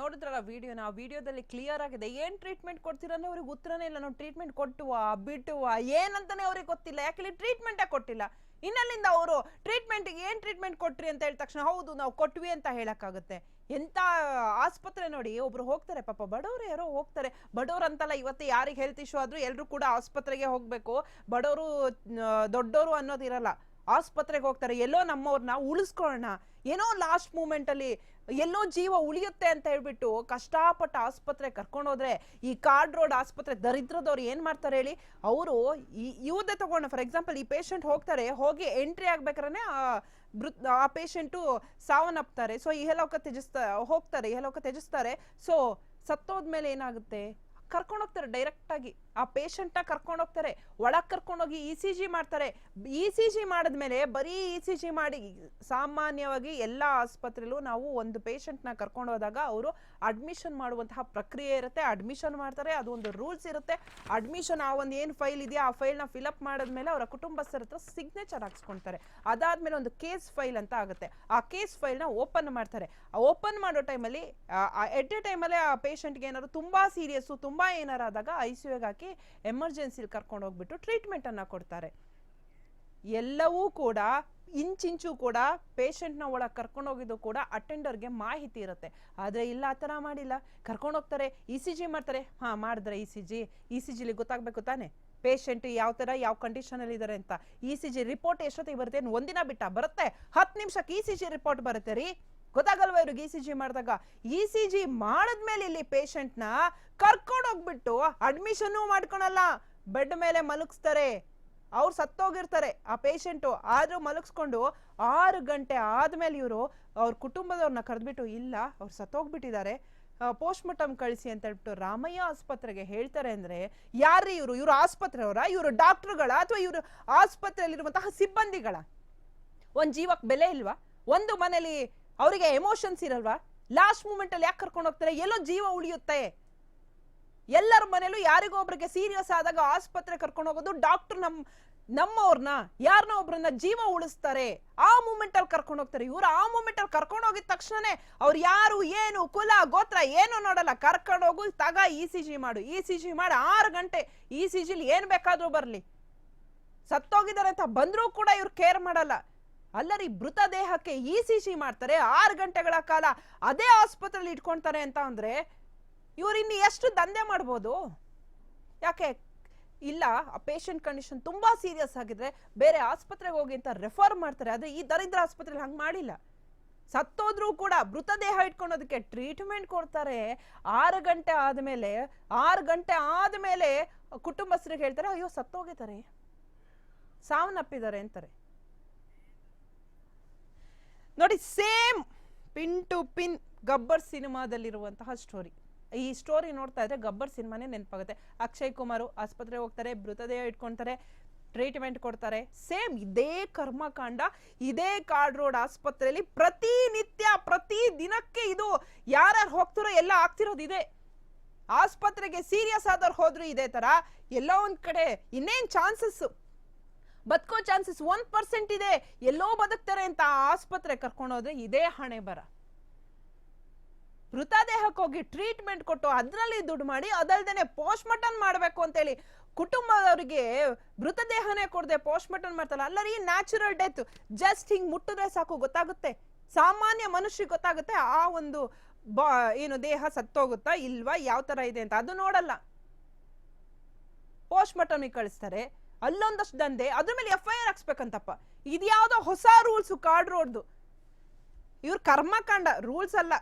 ನೋಡಿದ್ರಲ್ಲ ವಿಡಿಯೋನ? ಆ ವಿಡಿಯೋದಲ್ಲಿ ಕ್ಲಿಯರ್ ಆಗಿದೆ. ಏನ್ ಟ್ರೀಟ್ಮೆಂಟ್ ಕೊಡ್ತೀರಂದ್ರೆ ಅವ್ರಿಗೆ ಉತ್ತರನೇ ಇಲ್ಲ. ನಾವು ಟ್ರೀಟ್ಮೆಂಟ್ ಕೊಟ್ಟುವ, ಬಿಟ್ಟುವ, ಏನಂತಾನೆ ಅವ್ರಿಗೆ ಗೊತ್ತಿಲ್ಲ. ಯಾಕೆ ಟ್ರೀಟ್ಮೆಂಟೇ ಕೊಟ್ಟಿಲ್ಲ. ಇನ್ನಲ್ಲಿಂದ ಅವರು ಟ್ರೀಟ್ಮೆಂಟ್ ಏನು ಟ್ರೀಟ್ಮೆಂಟ್ ಕೊಟ್ರಿ ಅಂತ ಹೇಳಿದ ತಕ್ಷಣ, ಹೌದು, ನಾವು ಕೊಟ್ವಿ ಅಂತ ಹೇಳೋಕ್ಕಾಗುತ್ತೆ. ಎಂಥ ಆಸ್ಪತ್ರೆ ನೋಡಿ, ಒಬ್ರು ಹೋಗ್ತಾರೆ, ಪಾಪ ಬಡವರು ಯಾರೋ ಹೋಗ್ತಾರೆ. ಬಡವ್ರು ಅಂತಲ್ಲ ಇವತ್ತು ಯಾರಿಗೆ ಹೆಲ್ತ್ ಇಶ್ಯೂ ಆದರೂ ಎಲ್ಲರೂ ಕೂಡ ಆಸ್ಪತ್ರೆಗೆ ಹೋಗಬೇಕು. ಬಡವರು ದೊಡ್ಡವರು ಅನ್ನೋದಿರಲ್ಲ ಆಸ್ಪತ್ರೆಗೆ ಹೋಗ್ತಾರೆ, ಎಲ್ಲೋ ನಮ್ಮವ್ರನ್ನ ಉಳಿಸ್ಕೊಳ್ಳೋಣ, ಏನೋ ಲಾಸ್ಟ್ ಮೂಮೆಂಟ್ ಅಲ್ಲಿ ಎಲ್ಲೋ ಜೀವ ಉಳಿಯುತ್ತೆ ಅಂತ ಹೇಳ್ಬಿಟ್ಟು ಕಷ್ಟಪಟ್ಟು ಆಸ್ಪತ್ರೆ ಕರ್ಕೊಂಡೋದ್ರೆ ಈ ಕಾರ್ಡ್ ರೋಡ್ ಆಸ್ಪತ್ರೆ ದರಿದ್ರದವ್ರು ಏನು ಮಾಡ್ತಾರೆ ಹೇಳಿ? ಅವರು ಇವ್ದೇ ತಗೊಂಡು ಫಾರ್ ಎಕ್ಸಾಂಪಲ್ ಈ ಪೇಷಂಟ್ ಹೋಗ್ತಾರೆ, ಹೋಗಿ ಎಂಟ್ರಿ ಆಗ್ಬೇಕಾದ್ರೆ ಮೃತ್ ಆ ಪೇಷಂಟು ಸಾವನ್ನಪ್ತಾರೆ. ಸೊ ಇಹಲೋಕ ತ್ಯಜಿಸ್ತಾ, ಹೋಗ್ತಾರೆ ಇಹಲೋಕ ತ್ಯಜಿಸ್ತಾರೆ. ಸೊ ಸತ್ತೋದ್ಮೇಲೆ ಏನಾಗುತ್ತೆ? ಕರ್ಕೊಂಡು ಹೋಗ್ತಾರೆ ಡೈರೆಕ್ಟ್ ಆಗಿ. ಆ ಪೇಷಂಟ್ನ ಕರ್ಕೊಂಡು ಹೋಗ್ತಾರೆ ಒಳಗೆ ಕರ್ಕೊಂಡೋಗಿ ಇ ಸಿ ಜಿ ಮಾಡ್ತಾರೆ. ಇ ಸಿ ಜಿ ಮಾಡಿದ್ಮೇಲೆ ಬರೀ ಇ ಸಿ ಜಿ ಮಾಡಿ ಸಾಮಾನ್ಯವಾಗಿ ಎಲ್ಲ ಆಸ್ಪತ್ರೆಲೂ ನಾವು ಒಂದು ಪೇಷಂಟ್ನ ಕರ್ಕೊಂಡು ಹೋದಾಗ ಅವರು ಅಡ್ಮಿಷನ್ ಮಾಡುವಂತಹ ಪ್ರಕ್ರಿಯೆ ಇರುತ್ತೆ. ಅಡ್ಮಿಷನ್ ಮಾಡ್ತಾರೆ. ಅದು ಒಂದು ರೂಲ್ಸ್ ಇರುತ್ತೆ. ಅಡ್ಮಿಷನ್ ಆ ಒಂದು ಏನು ಫೈಲ್ ಇದೆಯಾ, ಆ ಫೈಲ್ನ ಫಿಲಪ್ ಮಾಡಿದ್ಮೇಲೆ ಅವರ ಕುಟುಂಬಸ್ಥರ ಹತ್ರ ಸಿಗ್ನೇಚರ್ ಹಾಕ್ಸ್ಕೊಳ್ತಾರೆ ಅದಾದ್ಮೇಲೆ ಒಂದು ಕೇಸ್ ಫೈಲ್ ಅಂತ ಆಗುತ್ತೆ. ಆ ಕೇಸ್ ಫೈಲ್ನ ಓಪನ್ ಮಾಡ್ತಾರೆ. ಓಪನ್ ಮಾಡೋ ಟೈಮಲ್ಲಿ ಎಟ್ ಎ ಟೈಮಲ್ಲೇ ಆ ಪೇಷಂಟ್ಗೆ ಏನಾದ್ರು ತುಂಬಾ ಸೀರಿಯಸ್ಸು ತುಂಬಾ ಏನಾರು ಆದಾಗ ಐ ಸಿ ಯುಗೆ ಹಾಕಿ ಎಮರ್ಜೆನ್ಸಿಲಿ ಕರ್ಕೊಂಡು ಹೋಗ್ಬಿಟ್ಟು ಟ್ರೀಟ್ಮೆಂಟ್ ಅನ್ನ ಕೊಡ್ತಾರೆ. ಎಲ್ಲವೂ ಕೂಡ, ಇಂಚಿಂಚು ಕೂಡ ಪೇಷಂಟ್ನ ಒಳಗೆ ಕರ್ಕೊಂಡು ಹೋಗಿದ್ದು ಕೂಡ ಅಟೆಂಡರ್ಗೆ ಮಾಹಿತಿ ಇರುತ್ತೆ. ಆದರೆ ಇಲ್ಲ, ಆ ಥರ ಮಾಡಿಲ್ಲ. ಕರ್ಕೊಂಡು ಹೋಗ್ತಾರೆ ಇ ಸಿ ಜಿ ಮಾಡ್ತಾರೆ. ಹಾಂ, ಮಾಡಿದ್ರೆ E C G, E C ಜಿಲಿ ಗೊತ್ತಾಗಬೇಕು ತಾನೆ? ಪೇಷಂಟ್ ಯಾವ ಥರ, ಯಾವ ಕಂಡೀಷನಲ್ಲಿ ಇದ್ದಾರೆ ಅಂತ. ಇ ಸಿ ಜಿ ರಿಪೋರ್ಟ್ ಎಷ್ಟೊತ್ತಿಗೆ ಬರುತ್ತೆ ಒಂದಿನ ಬಿಟ್ಟ ಬರುತ್ತೆ? ಹತ್ತು ನಿಮಿಷಕ್ಕೆ ಇ ಸಿ ಜಿ ರಿಪೋರ್ಟ್ ಬರುತ್ತೆ ರೀ. ಗೊತ್ತಾಗಲ್ವಾ ಇವ್ರಿಗೆ ಇ ಸಿ ಜಿ ಮಾಡಿದಾಗ? ಇ ಸಿ ಜಿ ಮಾಡಿದ್ಮೇಲೆ ಇಲ್ಲಿ ಪೇಷಂಟ್ನ ಕರ್ಕೊಂಡೋಗ್ಬಿಟ್ಟು ಅಡ್ಮಿಷನ್ನು ಮಾಡ್ಕೊಳಲ್ಲ. ಬೆಡ್ ಮೇಲೆ ಮಲಗಿಸ್ತಾರೆ. ಅವ್ರು ಸತ್ತೋಗಿರ್ತಾರೆ ಆ ಪೇಷಂಟು. ಆದರೂ ಮಲಗಿಸ್ಕೊಂಡು ಆರು ಗಂಟೆ ಆದ್ಮೇಲೆ ಇವರು ಅವ್ರ ಕುಟುಂಬದವ್ರನ್ನ ಕರೆದ್ಬಿಟ್ಟು, ಇಲ್ಲ, ಅವ್ರು ಸತ್ತೋಗ್ಬಿಟ್ಟಿದ್ದಾರೆ. ಪೋಸ್ಟ್ ಮಾರ್ಟಮ್ ಕಳಿಸಿ ಅಂತ ಹೇಳ್ಬಿಟ್ಟು ರಾಮಯ್ಯ ಆಸ್ಪತ್ರೆಗೆ ಹೇಳ್ತಾರೆ ಅಂದ್ರೆ, ಯಾರ್ರೀ ಇವರು? ಇವರು ಆಸ್ಪತ್ರೆಯವರ? ಇವರು ಡಾಕ್ಟರ್ಗಳ? ಅಥವಾ ಇವರು ಆಸ್ಪತ್ರೆಯಲ್ಲಿರುವಂತಹ ಸಿಬ್ಬಂದಿಗಳ? ಒಂದು ಜೀವಕ್ಕೆ ಬೆಲೆ ಇಲ್ವಾ? ಒಂದು ಮನೇಲಿ ಅವರಿಗೆ ಎಮೋಷನ್ಸ್ ಇರಲ್ವಾ? ಲಾಸ್ಟ್ ಮೂಮೆಂಟ್ ಅಲ್ಲಿ ಯಾಕೆ ಕರ್ಕೊಂಡು ಹೋಗ್ತಾರೆ? ಎಲ್ಲೋ ಜೀವ ಉಳಿಯುತ್ತೆ. ಎಲ್ಲರ ಮನೇಲೂ ಯಾರಿಗೋ ಒಬ್ರಿಗೆ ಸೀರಿಯಸ್ ಆದಾಗ ಆಸ್ಪತ್ರೆ ಕರ್ಕೊಂಡು ಹೋಗೋದು ಡಾಕ್ಟರ್ ನಮ್, ನಮ್ಮವ್ರನ್ನ ಯಾರನ್ನ ಒಬ್ರನ್ನ ಜೀವ ಉಳಿಸ್ತಾರೆ. ಆ ಮೂಮೆಂಟ್ ಅಲ್ಲಿ ಕರ್ಕೊಂಡು ಹೋಗ್ತಾರೆ. ಇವ್ರು ಆ ಮೂಮೆಂಟ್ ಅಲ್ಲಿ ಕರ್ಕೊಂಡು ಹೋಗಿದ ತಕ್ಷಣನೇ ಅವ್ರು ಯಾರು, ಏನು, ಕುಲ, ಗೋತ್ರ, ಏನು ನೋಡಲ್ಲ. ಕರ್ಕೊಂಡು ಹೋಗು, ತಗ ಇ ಸಿ ಜಿ ಮಾಡು. ಇ ಸಿ ಜಿ ಮಾಡಿ. ಆರು ಗಂಟೆ ಇ ಸಿ ಜಿಲಿ ಏನ್ ಬೇಕಾದ್ರೂ ಬರ್ಲಿ. ಸತ್ತೋಗಿದ್ದಾರೆ ಅಂತ ಬಂದ್ರೂ ಕೂಡ ಇವ್ರು ಕೇರ್ ಮಾಡಲ್ಲ. ಅಲ್ಲರಿ ಮೃತ ದೇಹಕ್ಕೆ ಇ ಸಿ ಸಿ ಮಾಡ್ತಾರೆ, ಆರು ಗಂಟೆಗಳ ಕಾಲ ಅದೇ ಆಸ್ಪತ್ರೆಯಲ್ಲಿ ಇಟ್ಕೊಳ್ತಾರೆ ಅಂತ ಅಂದರೆ ಇವ್ರು ಇನ್ನು ಎಷ್ಟು ದಂಧೆ ಮಾಡ್ಬೋದು? ಯಾಕೆ? ಇಲ್ಲ, ಆ ಪೇಷಂಟ್ ಕಂಡೀಷನ್ ತುಂಬಾ ಸೀರಿಯಸ್ ಆಗಿದ್ರೆ ಬೇರೆ ಆಸ್ಪತ್ರೆಗೆ ಹೋಗಿ ಅಂತ ರೆಫರ್ ಮಾಡ್ತಾರೆ, ಆದರೆ ಈ ದರಿದ್ರ ಆಸ್ಪತ್ರೆಯಲ್ಲಿ ಹಂಗೆ ಮಾಡಿಲ್ಲ. ಸತ್ತೋದ್ರೂ ಕೂಡ ಮೃತದೇಹ ಇಟ್ಕೊಳೋದಕ್ಕೆ ಟ್ರೀಟ್ಮೆಂಟ್ ಕೊಡ್ತಾರೆ. ಆರು ಗಂಟೆ ಆದ್ಮೇಲೆ, ಆರು ಗಂಟೆ ಆದ್ಮೇಲೆ ಕುಟುಂಬಸ್ಥರಿಗೆ ಹೇಳ್ತಾರೆ, ಅಯ್ಯೋ, ಸತ್ತೋಗಿದ್ದಾರೆ. ಸಾವನ್ನಪ್ಪಿದ್ದಾರೆ ಅಂತಾರೆ. ನೋಡಿ, same pin to pin Gabbar ಸಿನಿಮಾದಲ್ಲಿರುವಂತಹ story ಈ ಸ್ಟೋರಿ ನೋಡ್ತಾ ಇದ್ರೆ ಗಬ್ಬರ್ ಸಿನಿಮಾನೇ ನೆನಪಾಗುತ್ತೆ. ಅಕ್ಷಯ್ ಕುಮಾರ್ ಆಸ್ಪತ್ರೆಗೆ ಹೋಗ್ತಾರೆ, ಮೃತದೇಹ ಇಟ್ಕೊಂತಾರೆ ಟ್ರೀಟ್ಮೆಂಟ್ ಕೊಡ್ತಾರೆ. ಸೇಮ್ ಇದೇ ಕರ್ಮಕಾಂಡ, ಇದೇ ಕಾರ್ಡ್ ರೋಡ್ ಆಸ್ಪತ್ರೆಯಲ್ಲಿ ಪ್ರತಿನಿತ್ಯ, ಪ್ರತಿ ದಿನಕ್ಕೆ ಇದು ಯಾರ್ಯಾರು ಹೋಗ್ತಿರೋ ಎಲ್ಲ ಆಗ್ತಿರೋದು ಇದೆ. ಆಸ್ಪತ್ರೆಗೆ ಸೀರಿಯಸ್ ಆದವ್ರು ಹೋದ್ರು ಇದೇ ತರ. ಎಲ್ಲ ಒಂದ್ ಕಡೆ ಇನ್ನೇನ್ ಚಾನ್ಸಸ್ ಬದುಕೋ ಚಾನ್ಸಸ್ ಒನ್ ಪರ್ಸೆಂಟ್ ಇದೆ. ಎಲ್ಲೋ ಬದುಕ್ತಾರೆ ಅಂತ ಆಸ್ಪತ್ರೆ ಕರ್ಕೊಂಡು ಹೋದ್ರೆ ಇದೇ ಹಣೆ ಬರ. ಮೃತದೇಹಕ್ಕೆ ಹೋಗಿ ಟ್ರೀಟ್ಮೆಂಟ್ ಕೊಟ್ಟು ಅದರಲ್ಲಿ ದುಡ್ಡು ಮಾಡಿ ಅದಲ್ದೇನೆ ಪೋಸ್ಟ್ ಮಾರ್ಟಮ್ ಮಾಡಬೇಕು ಅಂತೇಳಿ ಕುಟುಂಬದವರಿಗೆ ಮೃತದೇಹನೇ ಕೊಡದೆ ಪೋಸ್ಟ್ ಮಾರ್ಟಮ್ ಮಾಡ್ತಾರಲ್ಲ, ಅಲ್ಲರಿ ನ್ಯಾಚುರಲ್ ಡೆತ್ ಜಸ್ಟ್ ಹಿಂಗೆ ಮುಟ್ಟಿದ್ರೆ ಸಾಕು, ಗೊತ್ತಾಗುತ್ತೆ. ಸಾಮಾನ್ಯ ಮನುಷ್ಯರಿಗೆ ಗೊತ್ತಾಗುತ್ತೆ ಆ ಒಂದು ಬಾ, ಏನು ದೇಹ ಸತ್ತೋಗುತ್ತಾ ಇಲ್ವಾ, ಯಾವ ತರ ಇದೆ ಅಂತ. ಅದು ನೋಡಲ್ಲ. ಪೋಸ್ಟ್ ಮಾರ್ಟಮಿಗೆ ಕಳಿಸ್ತಾರೆ. ಅಲ್ಲೊಂದಷ್ಟು ದಂಧೆ, ಅದ್ರ ಮೇಲೆ ಎಫ್ ಐ ಆರ್ ಹಾಕ್ಸ್ಬೇಕಂತಪ್ಪ. ಇದ್ಯಾವುದೋ ಹೊಸ ರೂಲ್ಸ್ ಕಾರ್ಡ್ ರೋಡ್ದು. ಇವ್ರ ಕರ್ಮಕಾಂಡ ರೂಲ್ಸ್ ಅಲ್ಲ.